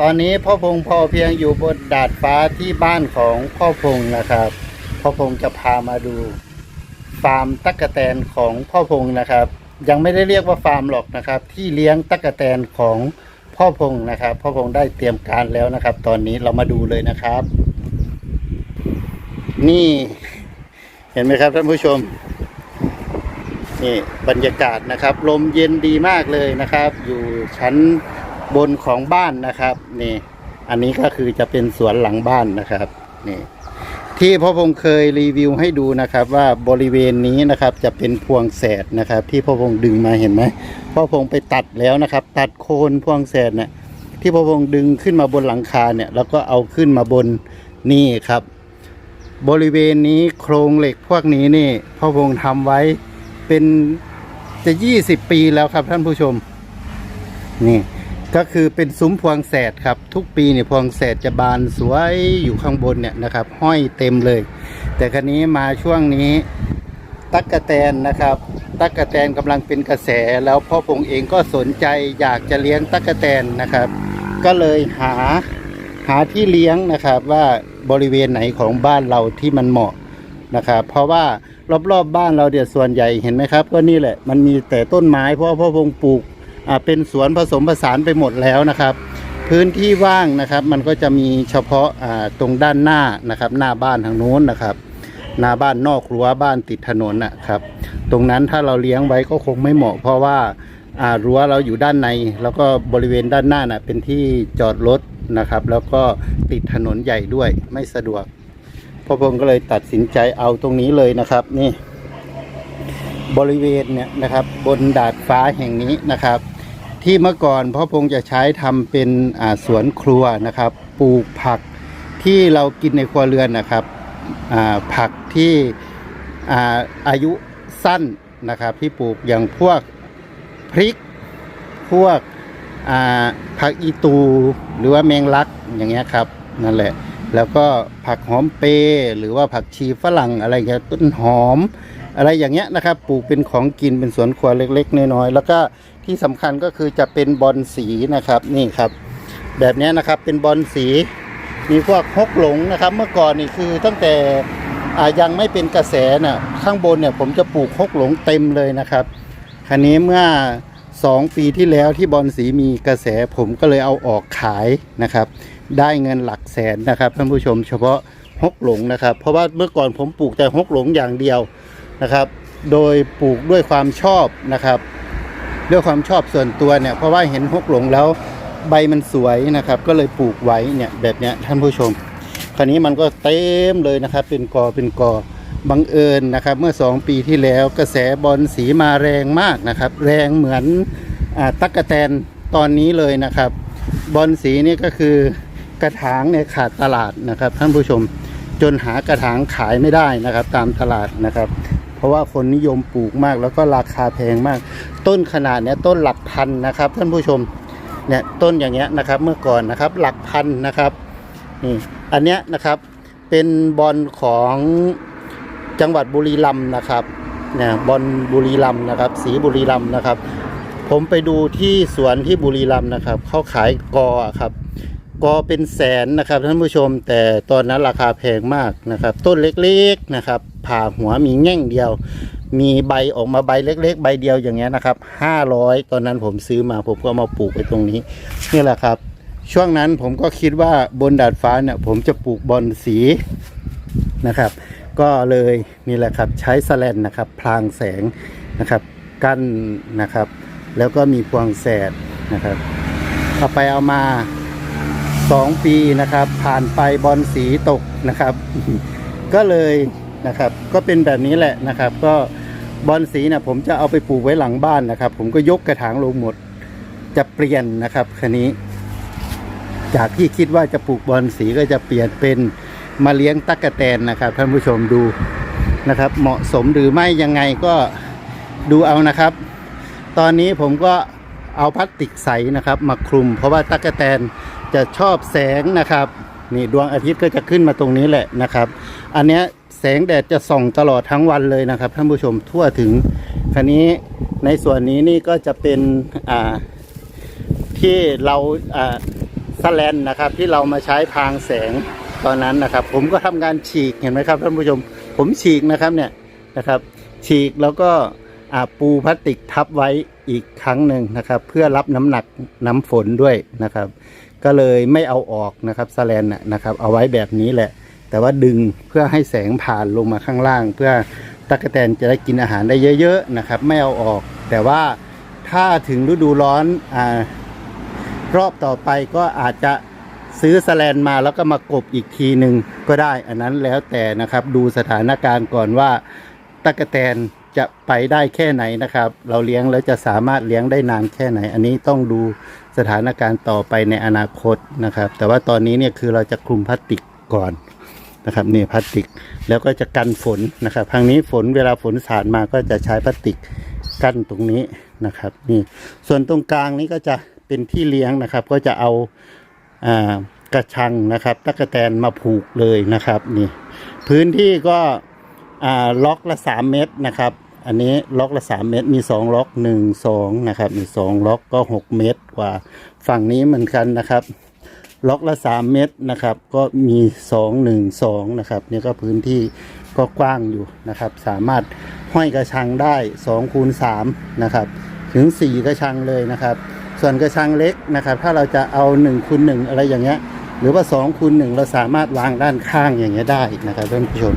ตอนนี้พ่อพงษ์พอเพียงอยู่บนดาดฟ้าที่บ้านของพ่อพงษ์นะครับ พ่อพงษ์จะพามาดูฟาร์มตั๊กแตนของพ่อพงษ์นะครับ ยังไม่ได้เรียกว่าฟาร์มหรอกนะครับ ที่เลี้ยงตั๊กแตนของพ่อพงษ์นะครับ พ่อพงษ์ได้เตรียมการแล้วนะครับ ตอนนี้เรามาดูเลยนะครับ นี่ เห็นไหมครับท่านผู้ชมนี่บรรยากาศนะครับ ลมเย็นดีมากเลยนะครับ อยู่ชั้น บนของบ้านนะครับนี่อันนี้ก็คือจะเป็นสวนหลังบ้านนะครับนี่ที่พ่อพงษ์เคยรีวิวให้ดูนะครับ ว่าบริเวณนี้นะครับจะเป็นพวงแสดนะครับ ที่พ่อพงษ์ดึงมาเห็นไหมพ่อพงษ์ไปตัดแล้วนะครับ ตัดโคนพวงแสดเนี่ยที่พ่อพงษ์ดึงขึ้นมาบนหลังคาเนี่ยแล้วก็เอาขึ้นมาบนนี่ครับ บริเวณนี้โครงเหล็กพวกนี้นี่พ่อพงษ์ทำไว้เป็นจะยี่สิบปีแล้วครับท่านผู้ชมนี่ ก็คือเป็นซุ้มพวงแสดครับ ทุกปีเนี่ยพวงแสดจะบานสวยอยู่ข้างบนเนี่ยนะครับ ห้อยเต็มเลย แต่ครั้นี้มาช่วงนี้ตั๊กกะแตนนะครับ ตั๊กกะแตนกำลังเป็นกระแสแล้วพ่อพงเองก็สนใจอยากจะเลี้ยงตั๊กกะแตนนะครับ ก็เลยหาหาที่เลี้ยงนะครับว่าบริเวณไหนของบ้านเราที่มันเหมาะนะครับเพราะว่ารอบๆบบ้านเราเดี๋ยวส่วนใหญ่เห็นไหมครับ ก็นี่แหละมันมีแต่ต้นไม้เพราะพ่อพงปลูก เป็นสวนผสมผสานไปหมดแล้วนะครับ พื้นที่ว่างนะครับมันก็จะมีเฉพาะอ่าตรงด้านหน้านะครับ หน้าบ้านทางโน้นนะครับ หน้าบ้านนอกรั้วบ้านติดถนนนะครับ ตรงนั้นถ้าเราเลี้ยงไว้ก็คงไม่เหมาะ เพราะว่าอ่ารั้วเราอยู่ด้านใน แล้วก็บริเวณด้านหน้าน่ะเป็นที่จอดรถนะครับ แล้วก็ติดถนนใหญ่ด้วยไม่สะดวกพ่อพงก็เลยตัดสินใจเอาตรงนี้เลยนะครับนี่บริเวณเนี่ยนะครับบนดาดฟ้าแห่งนี้นะครับ ที่เมื่อก่อนพ่อพงจะใช้ทำเป็นสวนครัวนะครับ ปลูกผักที่เรากินในครัวเรือนนะครับผักที่อ่าอายุสั้นนะครับที่ปลูกอย่างพวกพริก พวกผักอีตูหรือว่าแมงลักอย่างเงี้ยครับนั่นแหละ แล้วก็ผักหอมเปรย์หรือว่าผักชีฝรั่งอะไรเงี้ยต้นหอมอะไรอย่างเงี้ยนะครับ ปลูกเป็นของกินเป็นสวนครัวเล็ก ๆ น้อยๆแล้วก็ ที่สำคัญก็คือจะเป็นบอลสีนะครับนี่ครับ แบบนี้นะครับเป็นบอลสีมีพวกฮกหลงนะครับ เมื่อก่อนนี่คือตั้งแต่ยังไม่เป็นกระแสน่ะข้างบนเนี่ยผมจะปลูกฮกหลงเต็มเลยนะครับคราวนี้เมื่อสองปีที่แล้วที่บอลสีมีกระแสผมก็เลยเอาออกขายนะครับ ได้เงินหลักแสนนะครับท่านผู้ชม เฉพาะฮกหลงนะครับ เพราะว่าเมื่อก่อนผมปลูกแต่ฮกหลงอย่างเดียวนะครับ โดยปลูกด้วยความชอบนะครับ ด้วยความชอบส่วนตัวเนี่ยเพราะว่าเห็นฮกหลงแล้วใบมันสวยนะครับ ก็เลยปลูกไว้เนี่ยแบบเนี้ยท่านผู้ชม คราวนี้มันก็เต็มเลยนะครับ เป็นกอเป็นกอบังเอิญนะครับ เมื่อสองปีที่แล้วกระแสบอลสีมาแรงมากนะครับ แรงเหมือนอตั๊กแตนตอนนี้เลยนะครับ บอลสีนี่ก็คือกระถางเนี่ยขาดตลาดนะครับ ท่านผู้ชมจนหากระถางขายไม่ได้นะครับ ตามตลาดนะครับ ราะว่าคนนิยมปลูกมาก แล้วก็ราคาแพงมาก ต้นขนาดเนี้ยต้นหลักพันนะครับท่านผู้ชมเนี่ยต้นอย่างเงี้ยนะครับเมื่อก่อนนะครับหลักพันนะครับนี่อันเนี้ยนะครับเป็นบอลของจังหวัดบุรีรัมย์นะครับเนี่ยบอลบุรีรัมย์นะครับ สีบุรีรัมย์นะครับ ผมไปดูที่สวนที่บุรีรัมย์นะครับเขาขายกอครับกอเป็นแสนนะครับท่านผู้ชมแต่ตอนนั้นราคาแพงมากนะครับ ต้นเล็กๆนะครับ ผ่าหัวมีแง่งเดียว มีใบออกมาใบเล็ก ๆ ใบเดียวอย่างเงี้ยนะครับห้าร้อยตอนนั้นผมซื้อมาผมก็มาปลูกไปตรงนี้นี่แหละครับ ช่วงนั้นผมก็คิดว่าบนดาดฟ้าเนี่ยผมจะปลูกบอลสีนะครับ ก็เลยนี่แหละครับใช้สแลนนะครับพรางแสงนะครับกั้นนะครับ แล้วก็มีพวงแสดนะครับเอาไปเอามาสองปีนะครับ ผ่านไปบอลสีตกนะครับ ก็เลย นะครับ ก็เป็นแบบนี้แหละนะครับ ก็บอลสีนี่ยผมจะเอาไปปลูกไว้หลังบ้านนะครับ ผมก็ยกกระถางลงหมด จะเปลี่ยนนะครับคันนี้ จากที่คิดว่าจะปลูกบอลสีก็จะเปลี่ยนเป็นมาเลี้ยงตั๊กแตนนะครับ ท่านผู้ชมดูนะครับ เหมาะสมหรือไม่ยังไงก็ดูเอานะครับ ตอนนี้ผมก็เอาพลาสติกใสนะครับ มาคลุม เพราะว่าตั๊กแตนจะชอบแสงนะครับนี่ดวงอาทิตย์ก็จะขึ้นมาตรงนี้แหละนะครับ อันเนี้ย แสงแดดจะส่องตลอดทั้งวันเลยนะครับ ท่านผู้ชมทั่วถึงคันนี้ในส่วนนี้นี่ก็จะเป็นอ่าที่เราอ่าสแลนนะครับ ที่เรามาใช้พรางแสงตอนนั้นนะครับ ผมก็ทำการฉีกเห็นไหมครับท่านผู้ชม ผมฉีกนะครับเนี่ยนะครับ ฉีกแล้วก็ปูพลาสติกทับไว้อีกครั้งหนึ่งนะครับ เพื่อรับน้ำหนักน้ำฝนด้วยนะครับ ก็เลยไม่เอาออกนะครับสแลนน่ะนะครับ เอาไว้แบบนี้แหละ แต่ว่าดึงเพื่อให้แสงผ่านลงมาข้างล่าง เพื่อตั๊กแตนจะได้กินอาหารได้เยอะๆนะครับ ไม่เอาออก แต่ว่าถ้าถึงฤดูร้อนอ่ารอบต่อไปก็อาจจะซื้อสแลนมาแล้วก็มากบอีกทีหนึ่งก็ได้ อันนั้นแล้วแต่นะครับดูสถานการณ์ก่อนว่าตะกแตนจะไปได้แค่ไหนนะครับ เราเลี้ยงแล้วจะสามารถเลี้ยงได้นานแค่ไหน อันนี้ต้องดูสถานการณ์ต่อไปในอนาคตนะครับ แต่ว่าตอนนี้เนี่ยคือเราจะคลุมพลาสติกก่อน นะครับนี่พลาสติกแล้วก็จะกันฝนนะครับทางนี้ฝนเวลาฝนสาดมาก็จะใช้พลาสติกกั้นตรงนี้นะครับนี่ส่วนตรงกลางนี้ก็จะเป็นที่เลี้ยงนะครับ ก็จะเอาอากระชังนะครับตะกะแตนมาผูกเลยนะครับนี่พื้นที่ก็ล็อกละสามเมตรนะครับอันนี้ล็อกละสามเมตรมีสองล็อกหนึ่งสองนะครับมีสองล็อกก็หกเมตรกว่าฝั่งนี้เหมือนกันนะครับ ล็อกละสามเมตรนะครับ ก็มีสองหนึ่งสองนะครับ นี่ก็พื้นที่ก็กว้างอยู่นะครับ สามารถห้อยกระชังได้สองคูณสามนะครับ ถึงสี่กระชังเลยนะครับ ส่วนกระชังเล็กนะครับ ถ้าเราจะเอาหนึ่งคูณหนึ่งอะไรอย่างเงี้ย หรือว่าสองคูณหนึ่งเราสามารถวางด้านข้างอย่างเงี้ยได้นะครับท่านผู้ชม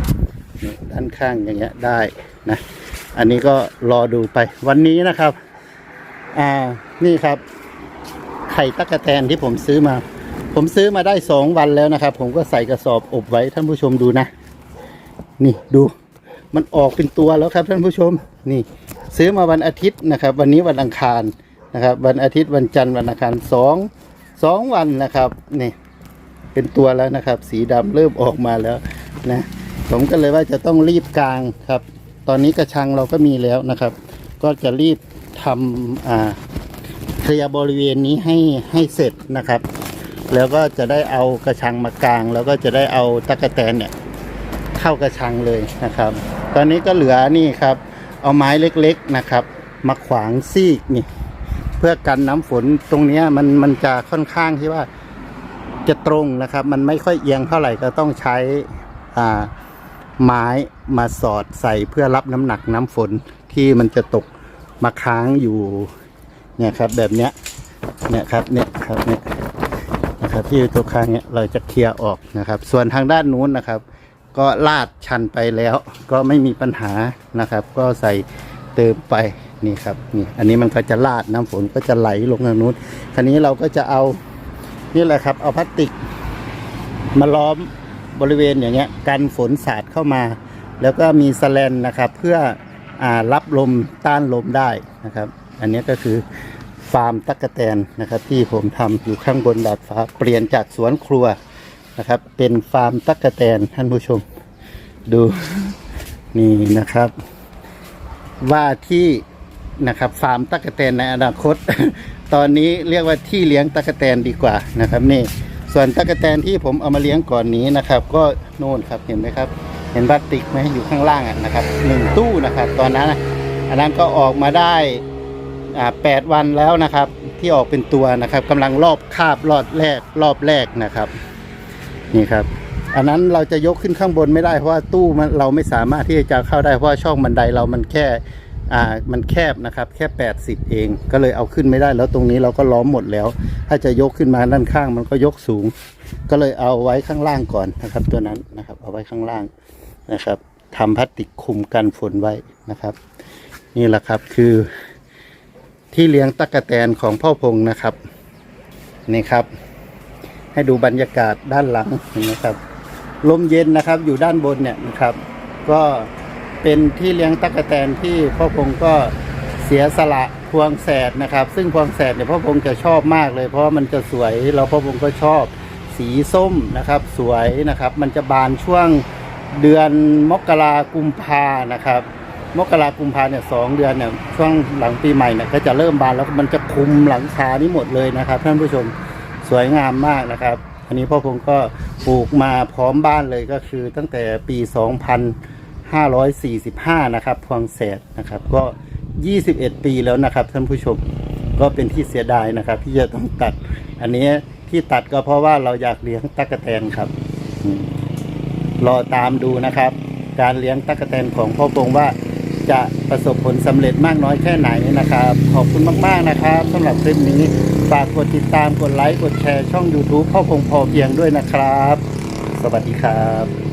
ด้านข้างอย่างเงี้ยได้นะ อันนี้ก็รอดูไปวันนี้นะครับ อ่า นี่ครับ ไข่ตั๊กแตนที่ผมซื้อมา ผมซื้อมาได้สองวันแล้วนะครับ ผมก็ใส่กระสอบอบไว้ท่านผู้ชมดูนะ นี่ดู มันออกเป็นตัวแล้วครับท่านผู้ชม นี่ ซื้อมาวันอาทิตย์นะครับ วันนี้วันอังคารนะครับ วันอาทิตย์วันจันทร์วันอังคารสองสองวันนะครับนี่เป็นตัวแล้วนะครับ สีดำเริ่มออกมาแล้วนะผมก็เลยว่าจะต้องรีบกลางครับ ตอนนี้กระชังเราก็มีแล้วนะครับ ก็จะรีบทำอ่าเคลียร์บริเวณนี้ให้ให้เสร็จนะครับ แล้วก็จะได้เอากระชังมากลาง แล้วก็จะได้เอาตะกแตนเนี่ยเข้ากระชังเลยนะครับ ตอนนี้ก็เหลือนี่ครับ เอาไม้เล็กๆนะครับ มาขวางซีกนี่ เพื่อกันน้ำฝนตรงนี้มันมันจะค่อนข้างที่ว่าจะตรงนะครับ มันไม่ค่อยเอียงเท่าไหร่ก็ต้องใช้อ่าไม้มาสอดใส่เพื่อรับน้ำหนักน้ำฝนที่มันจะตกมาค้างอยู่เนี่ยครับแบบเนี้ยเนี่ยครับเนี่ยครับเนี่ย นะครับที่อยู่ตัวค้างเนี่ยเราจะเคลียร์ออกนะครับ ส่วนทางด้านนู้นนะครับ ก็ลาดชันไปแล้ว ก็ไม่มีปัญหานะครับ ก็ใส่เติมไปนี่ครับนี่อันนี้มันก็จะลาดน้ำฝนก็จะไหลลงทางนู้นคราวนี้เราก็จะเอานี่แหละครับ เอาพลาสติก มาล้อมบริเวณอย่างเงี้ยกันฝนสาดเข้ามา แล้วก็มีสแลนนะครับ เพื่ออรับลมต้านลมได้นะครับ อันนี้ก็คือ ฟาร์มตั๊กแตนนะครับ ที่ผมทำอยู่ข้างบนดาดฟ้าเปลี่ยนจากสวนครัวนะครับ เป็นฟาร์มตั๊กแตนท่านผู้ชม ดูนี่นะครับ ว่าที่นะครับฟาร์มตั๊กแตนในอนาคต ตอนนี้เรียกว่าที่เลี้ยงตั๊กแตนดีกว่านะครับนี่ส่วนตั๊กแตนที่ผมเอามาเลี้ยงก่อนนี้นะครับ ก็โน่นครับเห็นไหมครับ เห็นพลาสติกไหมอยู่ข้างล่างอะนะครับหนึ่งตู้นะครับ ตอนนั้นอันนั้นก็ออกมาได้ แปดวันแล้วนะครับที่ออกเป็นตัวนะครับกำลังรอบคาบรอบแรกรอบแรกนะครับ นี่ครับ อันนั้นเราจะยกขึ้นข้างบนไม่ได้เพราะว่าตู้มันเราไม่สามารถที่จะเข้าได้เพราะว่าช่องบันไดเรามันแค่อ่ามันแคบนะครับแค่ 80 เอง ก็เลยเอาขึ้นไม่ได้แล้วตรงนี้เราก็ล้อมหมดแล้ว ถ้าจะยกขึ้นมาด้านข้างมันก็ยกสูง ก็เลยเอาไว้ข้างล่างก่อนนะครับ ตัวนั้นนะครับ เอาไว้ข้างล่างนะครับทำพลาสติกคุมกันฝนไว้นะครับ นี่แหละครับคือ ที่เลี้ยงตั๊กแตนของพ่อพงนะครับ นี่ครับ ให้ดูบรรยากาศด้านหลังนไหมครับลมเย็นนะครับอยู่ด้านบนเนี่ยนะครับ ก็เป็นที่เลี้ยงตั๊กแตนที่พ่อพงก็เสียสละทุวงแสดนะครับ ซึ่งพวงแสดเนี่ยพ่อพงจะชอบมากเลย เพราะมันจะสวยแล้วพ่อพงก็ชอบสีส้มนะครับ สวยนะครับ มันจะบานช่วงเดือนมกรากุมภานะครับ มกรากุมภาเนี่ยสองเดือนเนี่ยช่วงหลังปีใหม่เนี่ยก็จะเริ่มบานแล้วมันจะคุมหลังคานี้หมดเลยนะครับ ท่านผู้ชมสวยงามมากนะครับ อันนี้พ่อพงก็ปลูกมาพร้อมบ้านเลยก็คือตั้งแต่ปี 2545 นะครับ พวงแสดนะครับ ก็ 21 ปีแล้วนะครับท่านผู้ชมก็เป็นที่เสียดายนะครับ ที่จะต้องตัด อันนี้ที่ตัดก็เพราะว่าเราอยากเลี้ยงตั๊กแตนครับรอตามดูนะครับ การเลี้ยงตั๊กแตนของพ่อพงว่า จะประสบผลสำเร็จมากน้อยแค่ไหนนะครับ ขอบคุณมาก ๆ นะครับสำหรับคลิปนี้ฝากกดติดตามกดไลค์กดแชร์ช่อง YouTube พ่อคงพอเพียงด้วยนะครับ สวัสดีครับ